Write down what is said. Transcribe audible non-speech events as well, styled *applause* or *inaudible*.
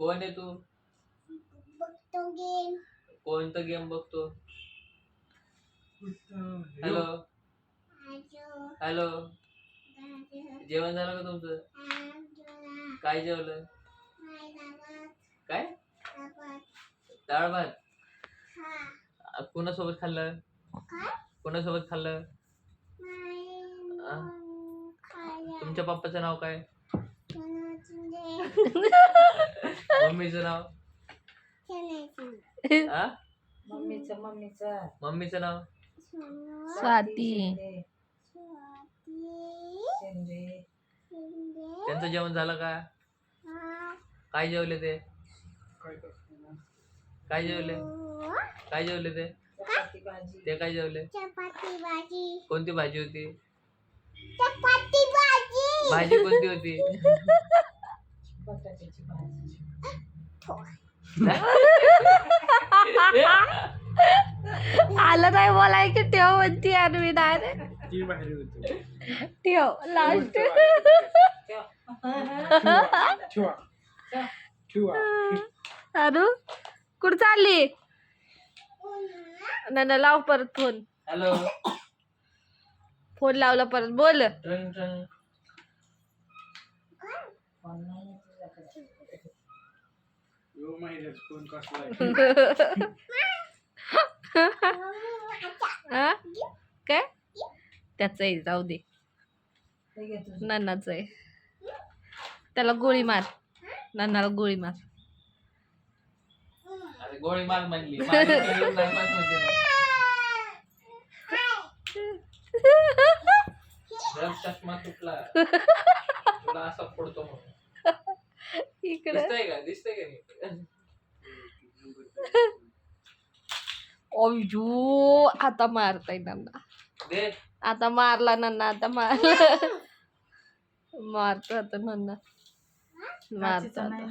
कोण आहे तू? बघतो गेम कोणतं गेम बघतो? हॅलो हॅलो जेवण झालं का तुमचं? काय जेवलं? काय डाळ भात. कोणासोबत खाल्लं? कोणासोबत खाल्लं? तुमच्या पप्पाचं नाव काय? *laughs* मम्मीचं नाव? मम्मीचं मम्मीचं. मम्मीचं नाव? स्वाती. शिंदे, शिंदे. त्यांचं जेवण झालं का? हा काय जेवले ते? काय जेवले? हो. काय जेवले ते? चपाती भाजी. ते काय जेवले? चपाती भाजी. कोणती भाजी होती? चपाती भाजी. भाजी कोणती होती? *laughs* *laughs* आलं नाही बोलाय की ठेव म्हणती आणि मी डायरेक्ट ती बाहेर होती. ठेव लास्ट अनु कुठं चालली? नाना लाव परत फोन. हॅलो. फोन लावला परत बोल. हा? काय? त्याच आहे जाऊ दे. नानाच आहे त्याला गोळी मार. नानाला गोळी मार. अरे गोळी मार म्हणली. चष्मा तुटला. तुला असा फोडतो म्हणून. इकडे. दिसतंय का? दिसतंय का नाही? अयो आता मारताय नाना दे. आता मारला नाना आता मारला मारतो आता नाना मारतो आता.